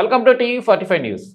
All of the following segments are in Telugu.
welcome to TV forty five news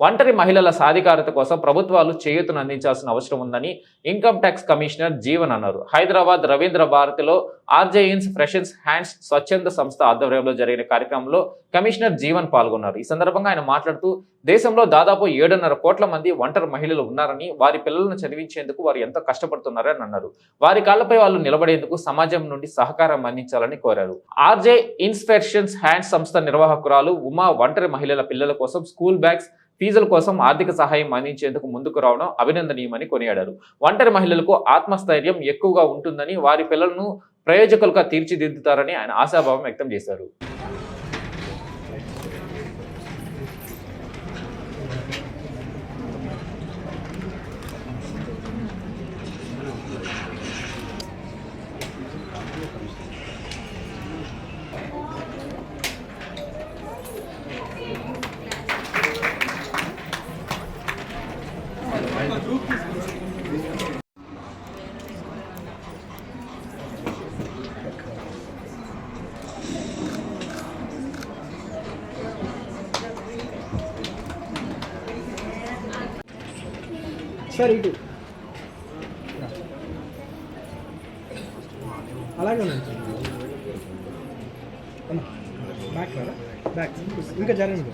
ఒంటరి మహిళల సాధికారత కోసం ప్రభుత్వాలు చేయూతను అందించాల్సిన అవసరం ఉందని ఇన్కమ్ ట్యాక్స్ కమిషనర్ జీవన్ అన్నారు. హైదరాబాద్ రవీంద్ర భారతిలో ఆర్జేఇన్స్ ఫ్రెషన్స్ హ్యాండ్స్ స్వచ్ఛంద సంస్థ ఆధ్వర్యంలో జరిగిన కార్యక్రమంలో కమిషనర్ జీవన్ పాల్గొన్నారు. ఈ సందర్భంగా ఆయన మాట్లాడుతూ దేశంలో దాదాపు ఏడున్నర కోట్ల మంది ఒంటరి మహిళలు ఉన్నారని వారి పిల్లలను చదివించేందుకు వారు ఎంతో కష్టపడుతున్నారని అన్నారు. వారి కాళ్ళపై వాళ్ళు నిలబడేందుకు సమాజం నుండి సహకారం అందించాలని కోరారు. ఆర్జే ఇన్స్పెక్షన్స్ హ్యాండ్స్ సంస్థ నిర్వాహకురాలు ఉమా ఒంటరి మహిళల పిల్లల కోసం స్కూల్ బ్యాగ్స్ ఫీజుల కోసం ఆర్థిక సహాయం అందించేందుకు ముందుకు రావడం అభినందనీయమని కొనియాడారు. ఒంటరి మహిళలకు ఆత్మస్థైర్యం ఎక్కువగా ఉంటుందని వారి పిల్లలను ప్రయోజకులుగా తీర్చిదిద్దుతారని ఆయన ఆశాభావం వ్యక్తం చేశారు. సార్ ఇటు అలాగే ఉన్నాను సార్ అన్న బ్యాక్ రా బ్యాక్ ఇంకా జరగండి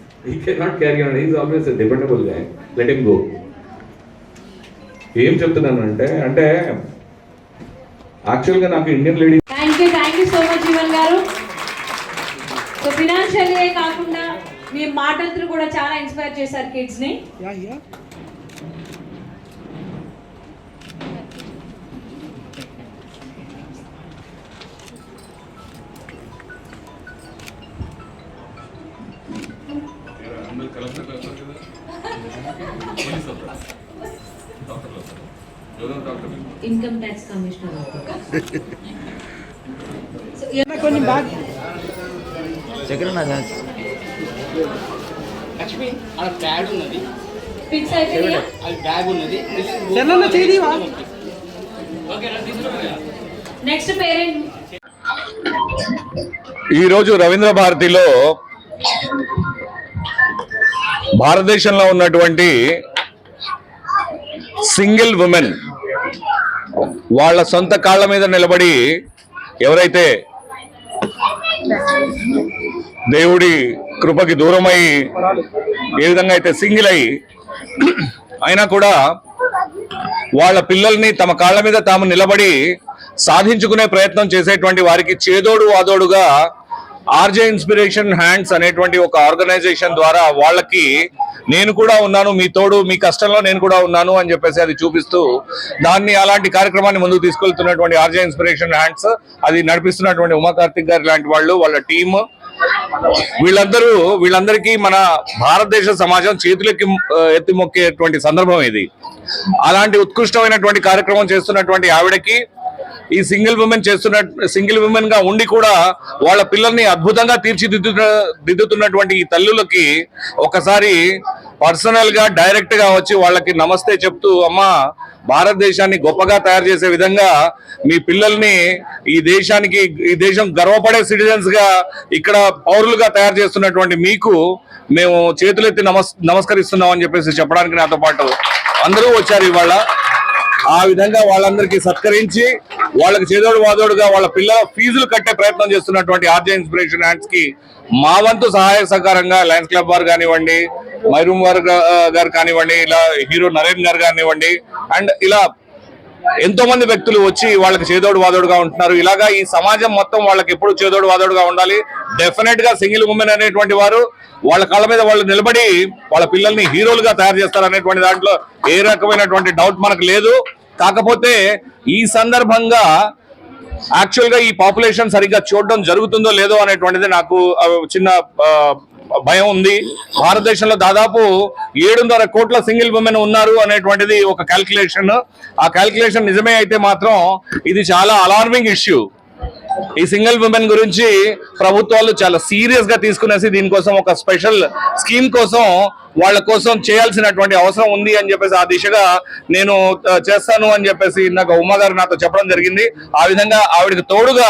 he cannot carry on. He is always a dependable guy. Let him go. ఏం చెప్తున్నానంటే అంటే యాక్చువల్గా నాకు Indian lady thank you thank you so much Jeevan garu. So financial కాకుండా మీ మాటలతో కూడా చాలా ఇన్స్పైర్ చేశారు kids income tax commissioner Lakshmi bag ఉన్నది. ఫిక్స్ అయిపోయిందా అది బ్యాగ్ ఉన్నది. తెల్లన్న చేయదీవా నెక్స్ట్ పేరెంట్ ఈరోజు రవీంద్ర భారతిలో భారతదేశంలో ఉన్నటువంటి సింగిల్ ఉమెన్ వాళ్ళ సొంత కాళ్ళ మీద నిలబడి ఎవరైతే దేవుడి కృపకి దూరమై ఏ విధంగా అయితే సింగిల్ అయి అయినా కూడా వాళ్ళ పిల్లల్ని తమ కాళ్ళ మీద తాము నిలబడి సాధించుకునే ప్రయత్నం చేసేటువంటి వారికి చేదోడు వాదోడుగా ఆర్జే ఇన్స్పిరేషన్ హ్యాండ్స్ అనేటువంటి ఒక ఆర్గనైజేషన్ ద్వారా వాళ్ళకి నేను కూడా ఉన్నాను మీ తోడు మీ కష్టంలో నేను కూడా ఉన్నాను అని చెప్పేసి అది చూపిస్తూ దాన్ని అలాంటి కార్యక్రమాన్ని ముందుకు తీసుకెళ్తున్నటువంటి ఆర్జే ఇన్స్పిరేషన్ హ్యాండ్స్ అది నడిపిస్తున్నటువంటి ఉమా కార్తిక్ గారు లాంటి వాళ్ళు వాళ్ళ టీమ్. వీళ్ళందరూ వీళ్ళందరికీ మన భారతదేశ సమాజం చేతులకి ఎత్తి మొక్కేటువంటి సందర్భం ఇది. అలాంటి ఉత్కృష్టమైనటువంటి కార్యక్రమం చేస్తున్నటువంటి ఆవిడకి ఈ సింగిల్ ఉమెన్ చేస్తున్న సింగిల్ ఉమెన్గా ఉండి కూడా వాళ్ళ పిల్లల్ని అద్భుతంగా తీర్చిదిద్దు దిద్దుతున్నటువంటి ఈ తల్లులకి ఒకసారి పర్సనల్గా డైరెక్ట్గా వచ్చి వాళ్ళకి నమస్తే చెప్తూ అమ్మా భారతదేశాన్ని గొప్పగా తయారు చేసే విధంగా మీ పిల్లల్ని ఈ దేశానికి ఈ దేశం గర్వపడే సిటిజన్స్గా ఇక్కడ పౌరులుగా తయారు చేస్తున్నటువంటి మీకు మేము చేతులెత్తి నమస్ నమస్కరిస్తున్నాం అని చెప్పేసి చెప్పడానికి నాతో పాటు అందరూ వచ్చారు ఇవాళ. ఆ విధంగా వాళ్ళందరికీ సత్కరించి వాళ్ళకి చేదోడు వాదోడుగా వాళ్ళ పిల్లల ఫీజులు కట్టే ప్రయత్నం చేస్తున్నటువంటి ఆర్జే ఇన్స్పిరేషన్ హ్యాండ్స్కి మా వంతు సహాయ సహకారంగా లయన్స్ క్లబ్ వారు కానివ్వండి మైరూమ్ వారు గారు కానివ్వండి ఇలా హీరో నరేన్ గారు కానివ్వండి అండ్ ఇలా ఎంతో మంది వ్యక్తులు వచ్చి వాళ్ళకి చేదోడు వాదోడుగా ఉంటున్నారు. ఇలాగా ఈ సమాజం మొత్తం వాళ్ళకి ఎప్పుడు చేదోడు వాదోడుగా ఉండాలి. డెఫినెట్గా సింగిల్ ఉమెన్ అనేటువంటి వారు వాళ్ళ కాళ్ళ మీద వాళ్ళు నిలబడి వాళ్ళ పిల్లల్ని హీరోలుగా తయారు చేస్తారు అనేటువంటి దాంట్లో ఏ రకమైనటువంటి డౌట్ మనకు లేదు. కాకపోతే ఈ సందర్భంగా యాక్చువల్గా ఈ పాపులేషన్ సరిగ్గా చూడడం జరుగుతుందో లేదో అనేటువంటిది నాకు చిన్న భయం ఉంది. భారతదేశంలో దాదాపు ఏడున్నర కోట్ల సింగిల్ ఉమెన్ ఉన్నారు అనేటువంటిది ఒక క్యాల్కులేషన్ ఆ క్యాల్కులేషన్ నిజమే అయితే మాత్రం ఇది చాలా అలార్మింగ్ ఇష్యూ ఈ సింగిల్ ఉమెన్ గురించి ప్రభుత్వాలు చాలా సీరియస్గా తీసుకునేసి దీనికోసం ఒక స్పెషల్ స్కీమ్ కోసం వాళ్ళ కోసం చేయాల్సినటువంటి అవసరం ఉంది అని చెప్పేసి ఆ దిశగా నేను చేస్తాను అని చెప్పేసి నాకు ఉమా గారు నాతో చెప్పడం జరిగింది. ఆ విధంగా ఆవిడకి తోడుగా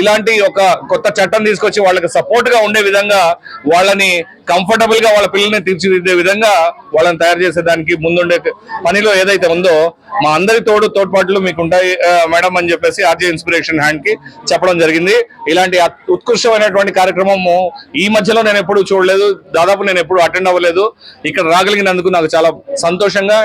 ఇలాంటి ఒక కొత్త చట్టం తీసుకొచ్చి వాళ్ళకి సపోర్ట్గా ఉండే విధంగా వాళ్ళని కంఫర్టబుల్గా వాళ్ళ పిల్లల్ని తీర్చిదిద్దే విధంగా వాళ్ళని తయారు చేసేదానికి ముందుండే పనిలో ఏదైతే ఉందో మా అందరి తోడు తోడ్పాట్లు మీకు ఉంటాయి మేడం అని చెప్పేసి ఆర్జే ఇన్స్పిరేషన్ హ్యాండ్కి చెప్పడం జరిగింది. ఇలాంటి ఉత్కృష్టమైనటువంటి కార్యక్రమము ఈ మధ్యలో నేను ఎప్పుడు చూడలేదు. దాదాపు నేను ఎప్పుడు అటెండ్ అవ్వలేదు. ఇక్కడ రాగలిగినందుకు నాకు చాలా సంతోషంగా